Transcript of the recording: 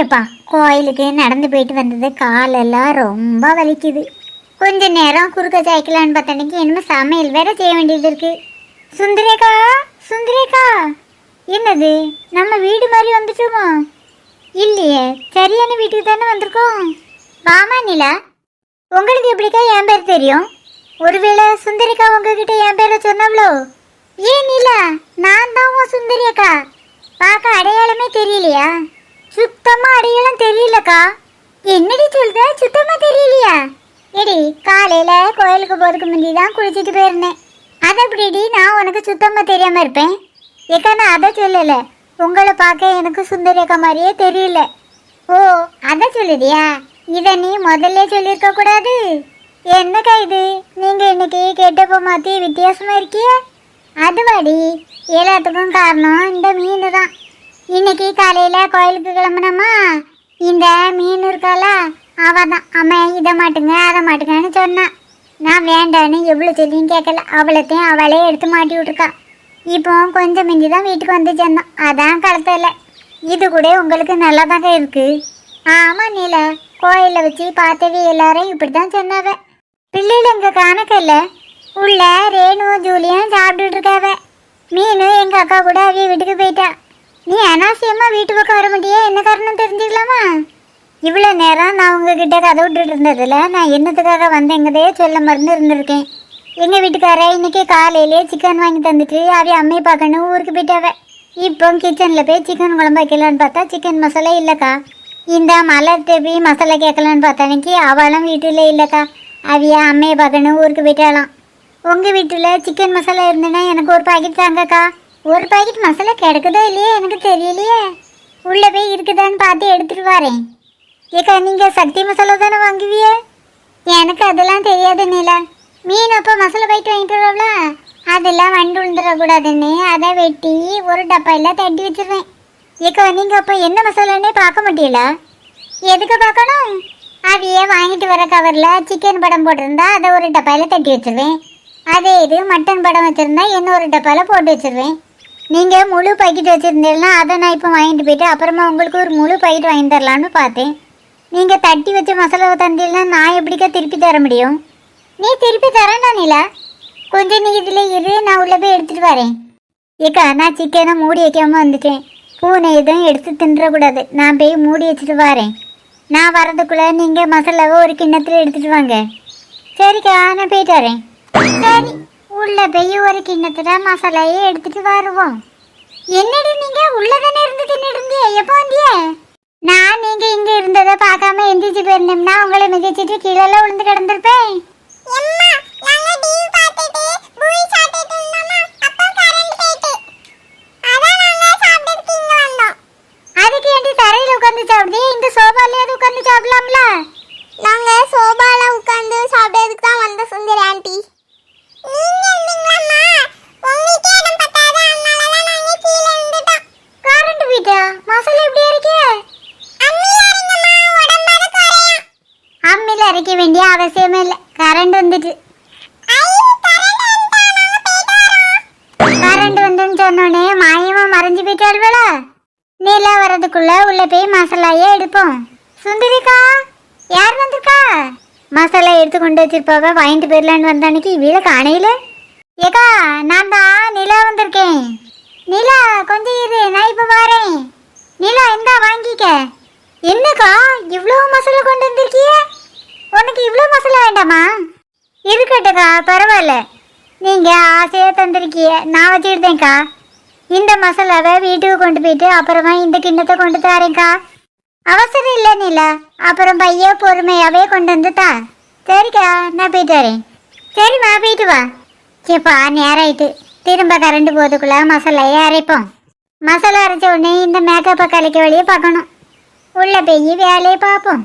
ஏப்பா கோயிலுக்கு நடந்து போயிட்டு வந்தது காலெல்லாம் ரொம்ப வலிக்குது. கொஞ்ச நேரம் குறுக்க சாய்க்கலான்னு பார்த்தனைக்கு என்னமோ சமையல் வேற செய்ய வேண்டியது இருக்கு. சுந்தரேகா சுந்தரேகா என்னது? நம்ம வீடு மாதிரி வந்துட்டோமா? இல்லையே சரியான வீட்டுக்கு தானே வந்திருக்கோம். வாமா நிலா. உங்களுக்கு எப்படிக்கா என் பேர் தெரியும்? ஒருவேளை சுந்தரிக்கா உங்ககிட்ட என் பேரை சொன்னாவளோ ஏன் நிலா நான் தான் உன் சுந்தரி அக்கா பார்க்க அடையாளமே தெரியலையா? சுத்தமா அடையாளம் தெரியலக்கா. என்னடி சொல்ற? சுத்தமா தெரியலையா? எடி காலையில கோயிலுக்கு போறதுக்கு முந்தி தான் குளிச்சுட்டு போயிருந்தேன். அதை எப்படிடி நான் உனக்கு சுத்தமா தெரியாம இருப்பேன். ஏக்கா நான் அதை சொல்லல. உங்களை பார்க்க எனக்கு சுந்தரி அக்கா மாதிரியே தெரியல. ஓ அதை சொல்லுதியா? இதை நீ முதல்ல சொல்லியிருக்க கூடாது. என்னக்கா இது? நீங்க இன்னைக்கு கெட்டப்ப மாத்தி வித்தியாசமா இருக்கிய? அதுவாடி. எல்லாத்துக்கும் காரணம் இந்த மீன் தான். இன்னைக்கு காலையில கோயிலுக்கு கிளம்புனோமா? இந்த மீன் இருக்கால அவ தான் அம்மா இதை மாட்டுங்க அதை மாட்டுங்கன்னு சொன்னான் நான் வேண்டான்னு எவ்வளோ சொல்லியும் கேட்கல. அவளத்தையும் அவளே எடுத்து மாட்டி விட்ருக்கா இப்போ கொஞ்சம் மிஞ்சி தான் வீட்டுக்கு வந்து சேர்ந்தோம் அதான் கலத்தல. இது கூட உங்களுக்கு நல்லா தாங்க இருக்கு. ஆமாம் நீல. கோயிலில் வச்சு பார்த்தவே எல்லாரும் இப்படி தான் சொன்னாவ. பிள்ளைகள் எங்கள் காணக்கல்ல. உள்ள ரேணுவும் ஜூலியும் சாப்பிட்டுட்டு இருக்காவ. மீனும் எங்கள் அக்கா கூட அவிய வீட்டுக்கு போயிட்டா. நீ அனாவசியமாக வீட்டு பக்கம் வர மாட்டியா? என்ன காரணம் தெரிஞ்சுக்கலாமா? இவ்வளோ நேரம் நான் உங்ககிட்ட கதை விட்டுட்டு இருந்ததில் நான் என்னத்துக்காக வந்தேங்கதே சொல்ல மறந்து இருந்திருக்கேன். எங்கள் வீட்டுக்கார இன்றைக்கி காலையிலே சிக்கன் வாங்கி தந்துட்டு அவி அம்மையை பார்க்கணும் ஊருக்கு போயிட்டாவ. இப்போ கிச்சனில் போய் சிக்கன் குழம்பு வைக்கலான்னு பார்த்தா சிக்கன் மசாலா இல்லைக்கா. இந்த மலர் தேவி மசாலா கேட்கலான்னு பார்த்தா அன்னைக்கு அவளும் வீட்டில் இல்லைக்கா. அவிய அம்மையை பார்க்கணும் ஊருக்கு போயிட்டாலாம் உங்கள் வீட்டில் சிக்கன் மசாலா இருந்ததுன்னா எனக்கு ஒரு பாக்கெட் தாங்கக்கா. ஒரு பாக்கெட் மசாலா கிடக்குதோ இல்லையே எனக்கு தெரியலையே. உள்ளே போய் இருக்குதான்னு பார்த்து எடுத்துட்டு வரேன். ஏக்கா நீங்கள் சக்தி மசாலா தானே வாங்குவியே? எனக்கு அதெல்லாம் தெரியாது நீலா. மீன் அப்போ மசாலா போயிட்டு வாங்கிட்டு வரோம்ல அதெல்லாம் வண்டு விழுந்துடக்கூடாதுன்னு அதை வெட்டி ஒரு டப்பாயில் தட்டி வச்சிருவேன். ஏக்கா நீங்கள் அப்போ என்ன மசாலான்னே பார்க்க மாட்டீங்களா? எதுக்கு பார்க்கணும்? அதையே வாங்கிட்டு வர கவரில் சிக்கன் படம் போட்டிருந்தா அதை ஒரு டப்பாயில் தட்டி வச்சிருவேன். அதே இது மட்டன் படம் வச்சுருந்தா இன்னொரு டப்பாவில் போட்டு வச்சுருவேன். நீங்கள் முழு பாக்கெட் வச்சுருந்தீங்கன்னா அதை நான் இப்போ வாங்கிட்டு போயிட்டு அப்புறமா உங்களுக்கு ஒரு முழு பாக்கெட் வாங்கி தரலான்னு பார்த்தேன். நீங்கள் தட்டி வச்ச மசாலாவை தந்தீங்கன்னா நான் எப்படிக்கா திருப்பி தர முடியும்? நீ திருப்பி தரேன்டா நிலா. கொஞ்சம் நீ இதில் இரு நான் உள்ளே போய் எடுத்துகிட்டு வரேன். ஏக்கா நான் சிக்கனை மூடி வைக்காமல் வந்துட்டேன். பூனை எதுவும் எடுத்து தின்றக்கூடாது. நான் போய் மூடி வச்சுட்டு வரேன். நான் வரதுக்குள்ளே நீங்கள் மசாலாவை ஒரு கிண்ணத்தில் எடுத்துகிட்டு வாங்க. சரிக்கா நான் போயிட்டு வரேன். சரி. உள்ள போய் ஒரு கிண்ணத்துல மசாலையை எடுத்துட்டு வருவோம். என்னடி நீங்க? உள்ளதானே இருந்து தின்னுட்டு இருந்தீங்க எப்போ வந்திய? நான் நீங்க இங்க இருந்ததை பார்க்காம எந்திரிச்சு போயிருந்தோம்னா உங்களை மிதிச்சிட்டு கீழே விழுந்து கிடந்திருப்பேன். அதுக்கு ஏன்டி தரையில உட்கார்ந்து சாப்பிடுது? இந்த சோபாலயாவது உட்கார்ந்து சாப்பிடலாம்ல? நாங்க சோபால உட்கார்ந்து சாப்பிட்டதுக்கு தான் வந்த சுந்தரி ஆண்டி. அரைக்க வேண்டிய அவசியமே இல்லை. கரண்ட் வந்துட்டு. கரண்ட் வந்துன்னு சொன்னோடனே மாயமா மறைஞ்சு போயிட்டாள்வல நிலா வர்றதுக்குள்ள உள்ள போய் மசாலாயே எடுப்போம். சுந்தரிக்கா யார் வந்திருக்கா? மசாலா எடுத்து கொண்டு வச்சிருப்பாவ? வாங்கிட்டு போயிடலான்னு வந்த அன்னைக்கு வீட காணையில? ஏக்கா நான் தான் நிலா வந்திருக்கேன். நிலா கொஞ்சம் இரு நான் இப்போ வரேன். நிலா இந்தா வாங்கிக்க. என்னக்கா இவ்வளோ மசாலா கொண்டு வந்திருக்கிய? உனக்கு இவ்வளோ மசாலா வேண்டாமா? இருக்கட்டுக்கா பரவாயில்ல. நீங்கள் ஆசையாக தந்திருக்கிய நான் வச்சுக்கிட்டேன்க்கா. இந்த மசாலாவை வீட்டுக்கு கொண்டு போயிட்டு அப்புறமா இந்த கிண்ணத்தை கொண்டு தரேன்க்கா. அவசரம் நிலா. அப்புறம் பைய பொறுமையாவே கொண்டு வந்துட்டா சரிக்கா நான் போயிட்டு வரேன். சரிம்மா போயிட்டு வா. சேப்பா நேரம் ஆயிட்டு. திரும்ப கரண்ட் போதுக்குள்ள மசாலையை அரைப்போம். மசாலா அரைச்ச உடனே இந்த மேக்கப்பை கலைக்க வழியை பார்க்கணும். உள்ள போய் வேலையை பார்ப்போம்.